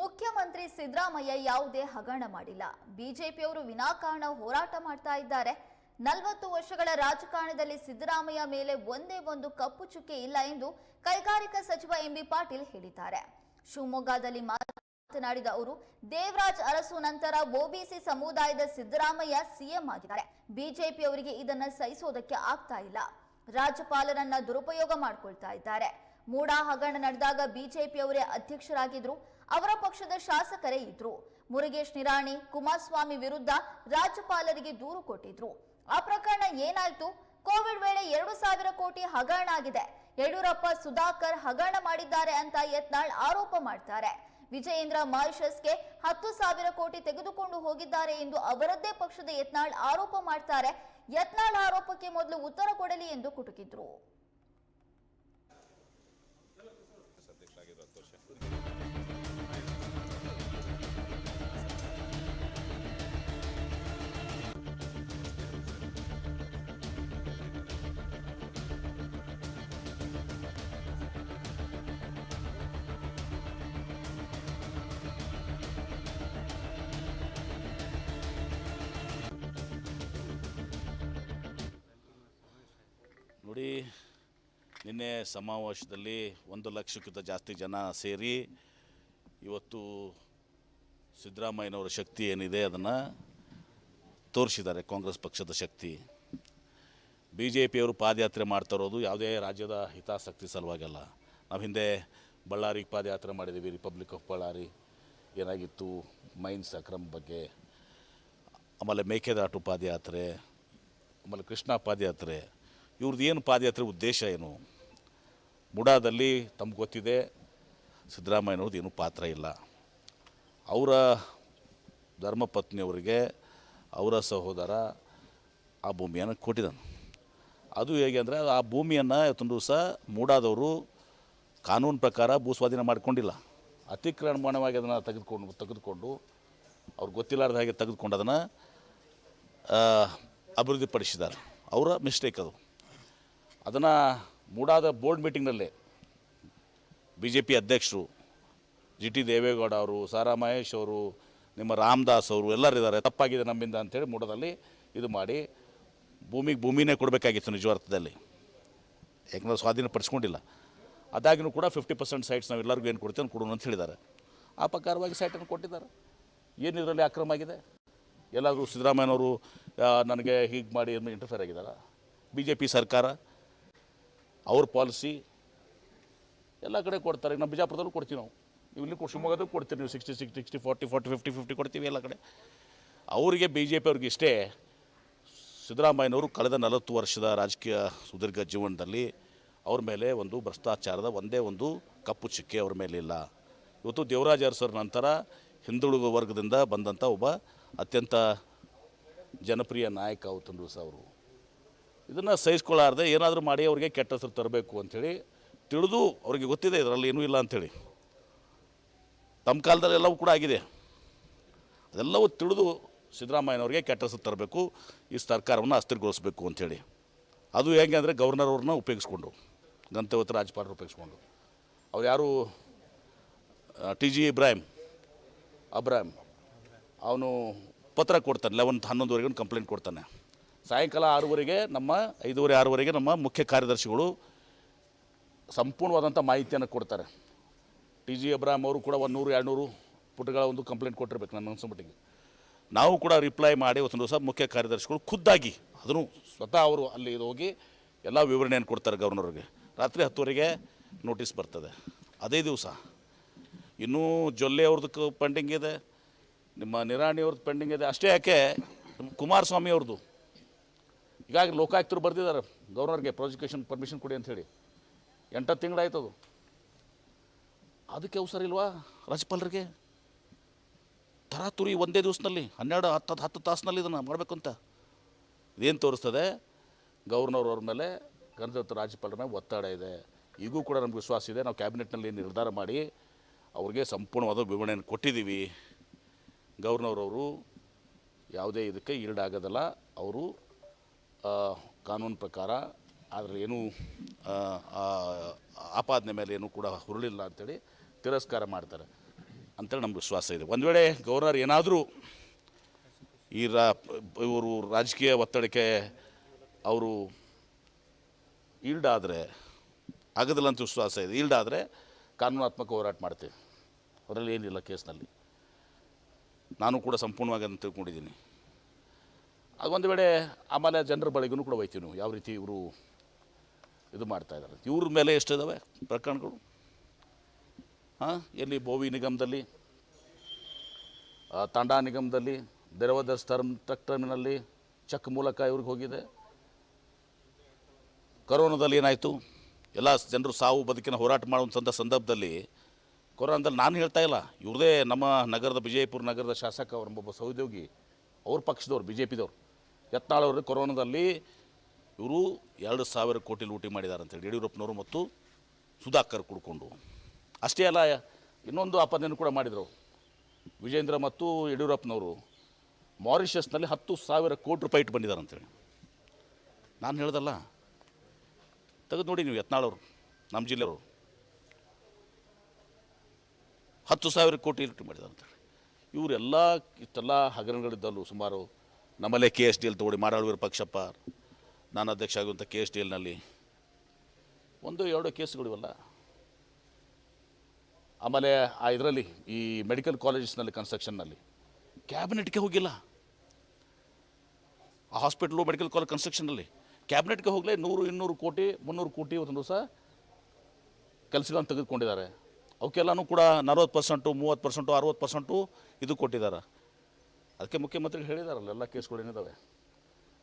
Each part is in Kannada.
ಮುಖ್ಯಮಂತ್ರಿ ಸಿದ್ದರಾಮಯ್ಯ ಯಾವುದೇ ಹಗರಣ ಮಾಡಿಲ್ಲ. ಬಿಜೆಪಿಯವರು ವಿನಾಕಾರಣ ಹೋರಾಟ ಮಾಡ್ತಾ ಇದ್ದಾರೆ. ನಲವತ್ತು ವರ್ಷಗಳ ರಾಜಕಾರಣದಲ್ಲಿ ಸಿದ್ದರಾಮಯ್ಯ ಮೇಲೆ ಒಂದೇ ಒಂದು ಕಪ್ಪು ಚುಕ್ಕೆ ಇಲ್ಲ ಎಂದು ಕೈಗಾರಿಕಾ ಸಚಿವ ಎಂಬಿ ಪಾಟೀಲ್ ಹೇಳಿದ್ದಾರೆ. ಶಿವಮೊಗ್ಗದಲ್ಲಿ ಮಾತನಾಡಿದ ಅವರು, ದೇವರಾಜ್ ಅರಸು ನಂತರ ಒಬಿಸಿ ಸಮುದಾಯದ ಸಿದ್ದರಾಮಯ್ಯ ಸಿಎಂ ಆಗಿದ್ದಾರೆ. ಬಿಜೆಪಿಯವರಿಗೆ ಇದನ್ನ ಸಹಿಸೋದಕ್ಕೆ ಆಗ್ತಾ ಇಲ್ಲ. ರಾಜ್ಯಪಾಲರನ್ನ ದುರುಪಯೋಗ ಮಾಡ್ಕೊಳ್ತಾ ಇದ್ದಾರೆ. ಮೂಡಾ ಹಗರಣ ನಡೆದಾಗ ಬಿಜೆಪಿಯವರೇ ಅಧ್ಯಕ್ಷರಾಗಿದ್ರು. ಅವರ ಪಕ್ಷದ ಶಾಸಕರೇ ಇದ್ರು. ಮುರುಗೇಶ್ ನಿರಾಣಿ, ಕುಮಾರಸ್ವಾಮಿ ವಿರುದ್ಧ ರಾಜ್ಯಪಾಲರಿಗೆ ದೂರು ಕೊಟ್ಟಿದ್ರು. ಆ ಪ್ರಕರಣ ಏನಾಯ್ತು? ಕೋವಿಡ್ ವೇಳೆ ಎರಡು ಸಾವಿರ ಕೋಟಿ ಹಗರಣ ಆಗಿದೆ. ಯಡಿಯೂರಪ್ಪ, ಸುಧಾಕರ್ ಹಗರಣ ಮಾಡಿದ್ದಾರೆ ಅಂತ ಯತ್ನಾಳ್ ಆರೋಪ ಮಾಡ್ತಾರೆ. ವಿಜಯೇಂದ್ರ ಮಾರಿಷಸ್ಗೆ ಹತ್ತು ಸಾವಿರ ಕೋಟಿ ತೆಗೆದುಕೊಂಡು ಹೋಗಿದ್ದಾರೆ ಎಂದು ಅವರದ್ದೇ ಪಕ್ಷದ ಯತ್ನಾಳ್ ಆರೋಪ ಮಾಡ್ತಾರೆ. ಯತ್ನಾಳ್ ಆರೋಪಕ್ಕೆ ಮೊದಲು ಉತ್ತರ ಕೊಡಲಿ ಎಂದು ಕುಟುಕಿದ್ರು. ನೋಡಿ ನಿನ್ನೆ ಸಮಾವೇಶದಲ್ಲಿ ಒಂದು ಲಕ್ಷಕ್ಕಿಂತ ಜಾಸ್ತಿ ಜನ ಸೇರಿ ಇವತ್ತು ಸಿದ್ದರಾಮಯ್ಯನವರ ಶಕ್ತಿ ಏನಿದೆ ಅದನ್ನು ತೋರಿಸಿದ್ದಾರೆ ಕಾಂಗ್ರೆಸ್ ಪಕ್ಷದ ಶಕ್ತಿ. ಬಿ ಜೆ ಪಿಯವರು ಪಾದಯಾತ್ರೆ ಮಾಡ್ತಾ ಇರೋದು ಯಾವುದೇ ರಾಜ್ಯದ ಹಿತಾಸಕ್ತಿ ಸಲುವಾಗಲ್ಲ. ನಾವು ಹಿಂದೆ ಬಳ್ಳಾರಿಗೆ ಪಾದಯಾತ್ರೆ ಮಾಡಿದ್ದೀವಿ ರಿಪಬ್ಲಿಕ್ ಆಫ್ ಬಳ್ಳಾರಿ ಏನಾಗಿತ್ತು? ಮೈನ್ಸ್ ಅಕ್ರಮ ಬಗ್ಗೆ. ಆಮೇಲೆ ಮೇಕೆದಾಟು ಪಾದಯಾತ್ರೆ, ಆಮೇಲೆ ಕೃಷ್ಣ ಪಾದಯಾತ್ರೆ. ಇವ್ರದ್ದು ಏನು ಪಾದಯಾತ್ರೆ ಉದ್ದೇಶ ಏನು? ಬುಡಾದಲ್ಲಿ ತಮ್ಗೆ ಗೊತ್ತಿದೆ ಸಿದ್ದರಾಮಯ್ಯನವ್ರದ್ದು ಏನೂ ಪಾತ್ರ ಇಲ್ಲ. ಅವರ ಧರ್ಮಪತ್ನಿಯವರಿಗೆ ಅವರ ಸಹೋದರ ಆ ಭೂಮಿಯನ್ನು ಕೊಟ್ಟಿದ್ದಾನೆ. ಅದು ಹೇಗೆ ಅಂದರೆ, ಆ ಭೂಮಿಯನ್ನು ಇವತ್ತೊಂದು ದಿವಸ ಮೂಡಾದವರು ಕಾನೂನು ಪ್ರಕಾರ ಭೂ ಸ್ವಾಧೀನ ಮಾಡಿಕೊಂಡಿಲ್ಲ. ಅತಿಕ್ರಮಣವಾಗಿ ಅದನ್ನು ತೆಗೆದುಕೊಂಡು ತೆಗೆದುಕೊಂಡು, ಅವ್ರಿಗೆ ಗೊತ್ತಿಲ್ಲಾರ್ದ ಹಾಗೆ ತೆಗೆದುಕೊಂಡು ಅದನ್ನು ಅಭಿವೃದ್ಧಿಪಡಿಸಿದ್ದಾರೆ. ಅವರ ಮಿಸ್ಟೇಕ್ ಅದು. ಅದನ್ನು ಮೂಡಾದ ಬೋರ್ಡ್ ಮೀಟಿಂಗ್ನಲ್ಲಿ ಬಿ ಜೆ ಪಿ ಅಧ್ಯಕ್ಷರು ಜಿ ಟಿ ದೇವೇಗೌಡ ಅವರು, ಸಾರಾ ಮಹೇಶ್ ಅವರು, ನಿಮ್ಮ ರಾಮದಾಸ್ ಅವರು ಎಲ್ಲರೂ ಇದ್ದಾರೆ. ತಪ್ಪಾಗಿದೆ ನಮ್ಮಿಂದ ಅಂಥೇಳಿ ಮೂಡದಲ್ಲಿ ಇದು ಮಾಡಿ ಭೂಮಿಗೆ ಭೂಮಿನೇ ಕೊಡಬೇಕಾಗಿತ್ತು ನಿಜವಾರ್ಥದಲ್ಲಿ ಯಾಕಂದರೆ ಸ್ವಾಧೀನ ಪಡಿಸ್ಕೊಂಡಿಲ್ಲ. ಅದಾಗಿನೂ ಕೂಡ ಫಿಫ್ಟಿ ಪರ್ಸೆಂಟ್ ಸೈಟ್ಸ್ ನಾವು ಎಲ್ಲರಿಗೂ ಏನು ಕೊಡ್ತೀವಿ ಕೊಡೋಣ ಅಂತ ಹೇಳಿದ್ದಾರೆ. ಆ ಪ್ರಕಾರವಾಗಿ ಸೈಟನ್ನು ಕೊಟ್ಟಿದ್ದಾರೆ. ಏನು ಇದರಲ್ಲಿ ಅಕ್ರಮ ಆಗಿದೆ? ಎಲ್ಲಾದರೂ ಸಿದ್ದರಾಮಯ್ಯನವರು ನನಗೆ ಹೀಗೆ ಮಾಡಿ ಇಂಟರ್ಫೇರ್ ಆಗಿದ್ದಾರೆ? ಬಿ ಜೆ ಪಿ ಸರ್ಕಾರ? ಅವ್ರ ಪಾಲಿಸಿ ಎಲ್ಲ ಕಡೆ ಕೊಡ್ತಾರೆ. ಈಗ ನಮ್ಮ ಬಿಜಾಪುರದಲ್ಲೂ ಕೊಡ್ತೀವಿ ನಾವು. ನೀವು ಇಲ್ಲಿ ಶಿವಮೊಗ್ಗದಲ್ಲೂ ಕೊಡ್ತೀರಿ ನೀವು sixty six sixty forty forty fifty fifty ಕೊಡ್ತೀವಿ ಎಲ್ಲ ಕಡೆ. ಅವರಿಗೆ ಬಿ ಜೆ ಪಿ ಅವ್ರಿಗೆ ಇಷ್ಟೇ ಸಿದ್ದರಾಮಯ್ಯನವರು ಕಳೆದ ನಲವತ್ತು ವರ್ಷದ ರಾಜಕೀಯ ಸುದೀರ್ಘ ಜೀವನದಲ್ಲಿ ಅವ್ರ ಮೇಲೆ ಒಂದು ಭ್ರಷ್ಟಾಚಾರದ ಒಂದೇ ಒಂದು ಕಪ್ಪು ಚುಕ್ಕೆ ಅವ್ರ ಮೇಲೆ ಇಲ್ಲ. ಇವತ್ತು ದೇವರಾಜ ಅರಸರ ನಂತರ ಹಿಂದುಳಿದ ವರ್ಗದಿಂದ ಬಂದಂಥ ಒಬ್ಬ ಅತ್ಯಂತ ಜನಪ್ರಿಯ ನಾಯಕ ಅವತ್ತೊಂದು ದಿವಸ ಅವರು. ಇದನ್ನು ಸಹಿಸ್ಕೊಳ್ಳಾರ್ದೆ ಏನಾದರೂ ಮಾಡಿ ಅವರಿಗೆ ಕೆಟ್ಟ ಹೆಸರು ತರಬೇಕು ಅಂಥೇಳಿ ತಿಳಿದು ಅವ್ರಿಗೆ ಗೊತ್ತಿದೆ ಇದರಲ್ಲಿ ಏನೂ ಇಲ್ಲ ಅಂಥೇಳಿ ತಮ್ಮ ಕಾಲದಲ್ಲಿ ಎಲ್ಲವೂ ಕೂಡ ಆಗಿದೆ. ಅದೆಲ್ಲವೂ ತಿಳಿದು ಸಿದ್ದರಾಮಯ್ಯನವ್ರಿಗೆ ಕೆಟ್ಟ ಹೆಸರು ತರಬೇಕು, ಈ ಸರ್ಕಾರವನ್ನು ಅಸ್ಥಿರಗೊಳಿಸಬೇಕು ಅಂಥೇಳಿ ಅದು ಹೇಗೆ ಅಂದರೆ ಗವರ್ನರ್ ಅವ್ರನ್ನ ಉಪಯೋಗಿಸ್ಕೊಂಡು ಗಂತವತ್ತು ರಾಜ್ಪಾಲರು ಉಪಯೋಗಿಸ್ಕೊಂಡು. ಅವ್ರು ಯಾರು? T G Ibrahim. ಅಬ್ರಾಹಿಂ. ಅವನು ಪತ್ರ ಕೊಡ್ತಾನೆ ಲೆವೆನ್ ಹನ್ನೊಂದುವರೆಗೂ ಕಂಪ್ಲೇಂಟ್ ಕೊಡ್ತಾನೆ. ಸಾಯಂಕಾಲ ಆರೂವರೆಗೆ ನಮ್ಮ, ಐದೂವರೆ, ಆರೂವರೆಗೆ ನಮ್ಮ ಮುಖ್ಯ ಕಾರ್ಯದರ್ಶಿಗಳು ಸಂಪೂರ್ಣವಾದಂಥ ಮಾಹಿತಿಯನ್ನು ಕೊಡ್ತಾರೆ. ಟಿ ಜಿ ಅಬ್ರಾಹಮ್ ಅವರು ಕೂಡ ಒಂದು ನೂರು, ಎರಡು ನೂರು ಪುಟಗಳ ಒಂದು ಕಂಪ್ಲೇಂಟ್ ಕೊಟ್ಟಿರ್ಬೇಕು ನನ್ನ ಅನ್ಸೋಮಟ್ಟಿಗೆ ನಾವು ಕೂಡ ರಿಪ್ಲೈ ಮಾಡಿ ಒಂದು ದಿವಸ ಮುಖ್ಯ ಕಾರ್ಯದರ್ಶಿಗಳು ಖುದ್ದಾಗಿ ಅದನ್ನು ಸ್ವತಃ ಅವರು ಅಲ್ಲಿ ಹೋಗಿ ಎಲ್ಲ ವಿವರಣೆಯನ್ನು ಕೊಡ್ತಾರೆ ಗವರ್ನರ್ಗೆ ರಾತ್ರಿ ಹತ್ತುವರೆಗೆ ನೋಟಿಸ್ ಬರ್ತದೆ. ಅದೇ ದಿವಸ. ಇನ್ನೂ ಜೊಲ್ಲೆ ಅವ್ರದ್ದು ಪೆಂಡಿಂಗ್ ಇದೆ. ನಿಮ್ಮ ನಿರಾಣಿ ಅವ್ರದ್ದು ಪೆಂಡಿಂಗ್ ಇದೆ. ಅಷ್ಟೇ ಯಾಕೆ? ಕುಮಾರಸ್ವಾಮಿ ಅವ್ರದ್ದು. ಈಗಾಗಲೇ ಲೋಕಾಯುಕ್ತರು ಬರೆದಿದ್ದಾರೆ. ಗವರ್ನರ್ಗೆ ಪ್ರಾಸಿಕ್ಯೂಷನ್ ಪರ್ಮಿಷನ್ ಕೊಡಿ ಅಂಥೇಳಿ ಎಂಟತ್ತು ತಿಂಗಳಾಯ್ತು ಅದು. ಅದಕ್ಕೆ ಅವಸರ ಇಲ್ವಾ ರಾಜ್ಯಪಾಲರಿಗೆ? ತರಾತುರಿ ಒಂದೇ ದಿವಸದಲ್ಲಿ, ಹನ್ನೆರಡು, ಹತ್ತು ಹತ್ತು ತಾಸಿನಲ್ಲಿ ಇದನ್ನು ಮಾಡಬೇಕು ಅಂತ. ಇದೇನು ತೋರಿಸ್ತದೆ? ಗವರ್ನರ್ ಅವ್ರ ಮೇಲೆ ಗಣತಂತ್ರ ರಾಜ್ಯಪಾಲರ ಮೇಲೆ ಒತ್ತಡ ಇದೆ. ಈಗೂ ಕೂಡ ನಮ್ಗೆ ವಿಶ್ವಾಸ ಇದೆ. ನಾವು ಕ್ಯಾಬಿನೆಟ್ನಲ್ಲಿ ನಿರ್ಧಾರ ಮಾಡಿ ಅವ್ರಿಗೆ ಸಂಪೂರ್ಣವಾದ ವಿವರಣೆಯನ್ನು ಕೊಟ್ಟಿದ್ದೀವಿ. ಗವರ್ನರ್ ಅವರು ಯಾವುದೇ ಇದಕ್ಕೆ ಈಡಾಗೋದಲ್ಲ. ಅವರು ಕಾನೂನು ಪ್ರಕಾರ ಅದರಲ್ಲಿ ಏನೂ ಆಪಾದನೆ ಮೇಲೆ ಏನೂ ಕೂಡ ಹುರುಳಿಲ್ಲ ಅಂತೇಳಿ ತಿರಸ್ಕಾರ ಮಾಡ್ತಾರೆ ಅಂತೇಳಿ ನಮ್ಗೆ ವಿಶ್ವಾಸ ಇದೆ. ಒಂದು ವೇಳೆ ಗವರ್ನರ್ ಏನಾದರೂ ಈ ರಾ, ಇವರು ರಾಜಕೀಯ ಒತ್ತಡಕ್ಕೆ ಅವರು ಈಲ್ಡ್ ಆದರೆ ಆಗೋದಿಲ್ಲ ಅಂತ ವಿಶ್ವಾಸ ಇದೆ ಈಲ್ಡ್ ಆದರೆ ಕಾನೂನಾತ್ಮಕ ಹೋರಾಟ ಮಾಡ್ತೀವಿ. ಅದರಲ್ಲಿ ಏನಿಲ್ಲ ಕೇಸ್ನಲ್ಲಿ. ನಾನು ಕೂಡ ಸಂಪೂರ್ಣವಾಗಿ ಅದನ್ನು ತಿಳ್ಕೊಂಡಿದ್ದೀನಿ. ಅದು ಒಂದು ವೇಳೆ ಆಮೇಲೆ ಜನರ ಬಳಿಗೂ ಕೂಡ ಹೋಯ್ತೀವಿ ನೀವು. ಯಾವ ರೀತಿ ಇವರು ಇದು ಮಾಡ್ತಾ ಇದ್ದಾರೆ. ಇವ್ರ ಮೇಲೆ ಎಷ್ಟಿದ್ದಾವೆ ಪ್ರಕರಣಗಳು? ಹಾಂ, ಎಲ್ಲಿ ಬೋವಿ ನಿಗಮದಲ್ಲಿ ತಂಡ ನಿಗಮದಲ್ಲಿ ದೆರವದರ್ಸ್ ಟರ್ಮ್ ಟ್ರಕ್ ಟರ್ಮಿನಲ್ಲಿ ಚೆಕ್ ಮೂಲಕ ಇವ್ರಿಗೆ ಹೋಗಿದೆ. ಕೊರೋನಾದಲ್ಲಿ ಏನಾಯಿತು? ಎಲ್ಲ ಜನರು ಸಾವು ಬದುಕಿನ ಹೋರಾಟ ಮಾಡುವಂಥ ಸಂದರ್ಭದಲ್ಲಿ ಕೊರೋನಾದಲ್ಲಿ ನಾನು ಹೇಳ್ತಾ ಇಲ್ಲ. ಇವ್ರದೇ ನಮ್ಮ ನಗರದ ವಿಜಯಪುರ ನಗರದ ಶಾಸಕ ಅವ್ರ ಒಬ್ಬ ಸಹೋದ್ಯೋಗಿ, ಅವ್ರ ಪಕ್ಷದವ್ರು ಬಿ ಜೆ ಪಿದವ್ರು ಯತ್ನಾಳ್ ಅವರು ಕೊರೋನಾದಲ್ಲಿ ಇವರು ಎರಡು ಸಾವಿರ ಕೋಟಿ ಲೂಟಿ ಮಾಡಿದ್ದಾರೆ ಅಂತೇಳಿ ಯಡಿಯೂರಪ್ಪನವರು ಮತ್ತು ಸುಧಾಕರ್ ಕುಡ್ಕೊಂಡು. ಅಷ್ಟೇ ಅಲ್ಲ, ಇನ್ನೊಂದು ಆಪಾದನೆಯನ್ನು ಕೂಡ ಮಾಡಿದರು. ವಿಜೇಂದ್ರ ಮತ್ತು ಯಡಿಯೂರಪ್ಪನವರು. ಮಾರಿಷಸ್ನಲ್ಲಿ ಹತ್ತು ಸಾವಿರ ಕೋಟಿ ರೂಪಾಯಿ ಇಟ್ಟು ಬಂದಿದ್ದಾರೆ ಅಂತೇಳಿ. ನಾನು ಹೇಳ್ದಲ್ಲ, ತೆಗೆದು ನೋಡಿ ನೀವು ಯತ್ನಾಳವರು, ನಮ್ಮ ಜಿಲ್ಲೆಯವರು. ಹತ್ತು ಸಾವಿರ ಕೋಟಿ ಲೂಟಿ ಮಾಡಿದ್ದಾರೆ ಅಂತೇಳಿ. ಇವರೆಲ್ಲ ಇಷ್ಟೆಲ್ಲ ಹಗರಣಗಳಿದ್ದಲ್ಲೂ ಸುಮಾರು ನಮ್ಮಲ್ಲೇ ಕೆ ಎಸ್ ಡಿ ಎಲ್ ತಗೊಳ್ಳಿ ಮಾಡಾಳ್ವೀರ ಪಕ್ಷಪ್ಪ. ನಾನು ಅಧ್ಯಕ್ಷ ಆಗುವಂಥ ಕೆ ಎಸ್ ಡಿ ಎಲ್ನಲ್ಲಿ ಒಂದು, ಎರಡು ಕೇಸ್ಗಳು ಇವಲ್ಲ ಆಮೇಲೆ ಆ ಇದರಲ್ಲಿ, ಈ ಮೆಡಿಕಲ್ ಕಾಲೇಜಸ್ನಲ್ಲಿ ಕನ್ಸ್ಟ್ರಕ್ಷನ್ನಲ್ಲಿ ಕ್ಯಾಬಿನೆಟ್ಗೆ ಹೋಗಿಲ್ಲ. ಆ ಹಾಸ್ಪಿಟ್ಲು ಮೆಡಿಕಲ್ ಕಾಲೇಜ್ ಕನ್ಸ್ಟ್ರಕ್ಷನ್ನಲ್ಲಿ ಕ್ಯಾಬಿನೆಟ್ಗೆ ಹೋಗಲೇ ನೂರು, ಇನ್ನೂರು ಕೋಟಿ, ಮುನ್ನೂರು ಕೋಟಿ ಒಂದು ದಿವಸ ಕೆಲಸಗಳನ್ನು ತೆಗೆದುಕೊಂಡಿದ್ದಾರೆ. ಅವಕ್ಕೆಲ್ಲನೂ ಕೂಡ ನಲ್ವತ್ತು ಪರ್ಸೆಂಟು ಮೂವತ್ತು ಪರ್ಸೆಂಟು ಅರುವತ್ತು ಪರ್ಸೆಂಟು ಇದು ಕೊಟ್ಟಿದ್ದಾರೆ. ಅದಕ್ಕೆ ಮುಖ್ಯಮಂತ್ರಿಗಳು ಹೇಳಿದಾರಲ್ಲ ಎಲ್ಲ ಕೇಸ್ಗಳು ಏನಿದ್ದಾವೆ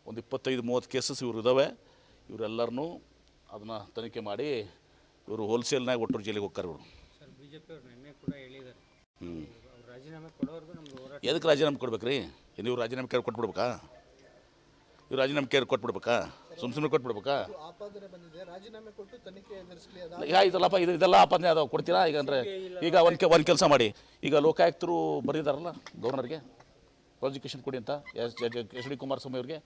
ಒಂದು ಇಪ್ಪತ್ತೈದು ಮೂವತ್ತು ಕೇಸಸ್ ಇವರು ಇದ್ದಾವೆ ಇವರೆಲ್ಲರನ್ನೂ ಅದನ್ನು ತನಿಖೆ ಮಾಡಿ ಇವರು ಹೋಲ್ಸೇಲ್ನಾಗ ಒಟ್ಟರು ಜೈಲಿಗೆ ಹೋಗ್ತಾರೆ ಇವರು. ಹ್ಞೂ ಎದಕ್ಕೆ ರಾಜೀನಾಮೆ ಕೊಡ್ಬೇಕ್ರಿ? ನೀವು ರಾಜೀನಾಮೆ ಕೇರ್ ಕೊಟ್ಬಿಡ್ಬೇಕಾ? ಇವ್ರು ರಾಜೀನಾಮೆ ಕೇರ್ ಕೊಟ್ಬಿಡ್ಬೇಕಾ? ಸುಮ್ ಸುಮ್ಮನೆ ಕೊಟ್ಬಿಡ್ಬೇಕಾ? ಆಪಾದನೆ ಬಂದಿದೆ ರಾಜೀನಾಮೆ ಕೊಟ್ಟು ತನಿಖೆ ಎದುರಿಸಲಿ ಅದ ಈಗ ಇದಲ್ಲಪ್ಪ ಇದು ಇದೆಲ್ಲ ಆಪಾದನೆ ಅದಾವೆ ಕೊಡ್ತೀರಾ? ಈಗ ಅಂದರೆ ಈಗ ಒಂದು ಕೆ ಒಂದು ಕೆಲಸ ಮಾಡಿ. ಈಗ ಲೋಕಾಯುಕ್ತರು ಬರೆದಿದ್ದಾರಲ್ಲ ಗವರ್ನರ್ಗೆ ಪ್ರಾಸಿಕ್ಯೂಷನ್ ಕೊಡಿ ಅಂತ ಎಸ್ ಎಚ್ ಡಿ ಕುಮಾರಸ್ವಾಮಿ ಅವರಿಗೆ.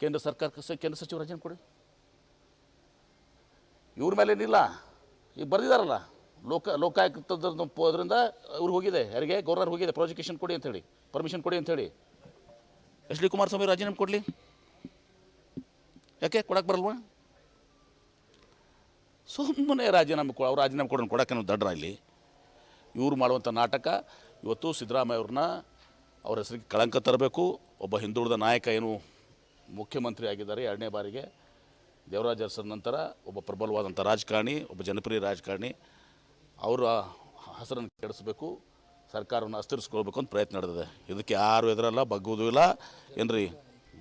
ಕೇಂದ್ರ ಸರ್ಕಾರಕ್ಕೆ ಕೇಂದ್ರ ಸಚಿವ ರಾಜೀನಾಮೆ ಕೊಡಿ. ಇವ್ರ ಮೇಲೆ ಏನಿಲ್ಲ. ಈಗ ಬರೆದಿದ್ದಾರಲ್ಲ ಲೋಕ ಲೋಕಾಯುಕ್ತದ ಅದರಿಂದ ಇವ್ರಿಗೆ ಹೋಗಿದೆ. ಯಾರಿಗೆ? ಗೌರ್ನರ್ ಹೋಗಿದೆ. ಪ್ರಾಸಿಕ್ಯೂಷನ್ ಕೊಡಿ ಅಂಥೇಳಿ ಪರ್ಮಿಷನ್ ಕೊಡಿ ಅಂಥೇಳಿ ಎಚ್ ಡಿ ಕುಮಾರಸ್ವಾಮಿ ರಾಜೀನಾಮೆ ಕೊಡಲಿ. ಯಾಕೆ? ಕೊಡಕ್ಕೆ ಬರಲ್ವಾ? ಸುಮ್ಮನೆ ರಾಜೀನಾಮೆ ಕೊ ಅವ್ರು ರಾಜೀನಾಮೆ ಕೊಡೋಣ ಕೊಡೋಕೆ ದಡ್ರ ಇಲ್ಲಿ. ಇವ್ರು ಮಾಡುವಂಥ ನಾಟಕ ಇವತ್ತು ಸಿದ್ದರಾಮಯ್ಯ ಅವ್ರನ್ನ ಅವ್ರ ಹೆಸರಿಗೆ ಕಳಂಕ ತರಬೇಕು. ಒಬ್ಬ ಹಿಂದುಳಿದ ನಾಯಕ ಏನು ಮುಖ್ಯಮಂತ್ರಿ ಆಗಿದ್ದಾರೆ ಎರಡನೇ ಬಾರಿಗೆ. ದೇವರಾಜ ಅರಸರ ನಂತರ ಒಬ್ಬ ಪ್ರಬಲವಾದಂಥ ರಾಜಕಾರಣಿ, ಒಬ್ಬ ಜನಪ್ರಿಯ ರಾಜಕಾರಣಿ. ಅವರ ಹೆಸರನ್ನು ಕೆಡಿಸಬೇಕು, ಸರ್ಕಾರವನ್ನು ಅಸ್ಥಿರಿಸ್ಕೊಳ್ಬೇಕು ಅಂತ ಪ್ರಯತ್ನ ನಡೆದಿದೆ. ಇದಕ್ಕೆ ಯಾರು ಎದುರಲ್ಲ, ಬಗ್ಗುವುದೂ ಇಲ್ಲ. ಏನ್ರಿ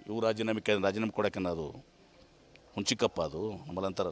ಇವು ರಾಜೀನಾಮೆ ರಾಜೀನಾಮೆ ಕೊಡೋಕೆ ಅದು? ಹುಂಚಿಕಪ್ಪ ಅದು ನಮ್ಮಲ್ಲಿ ಅಂತಾರಲ್ಲ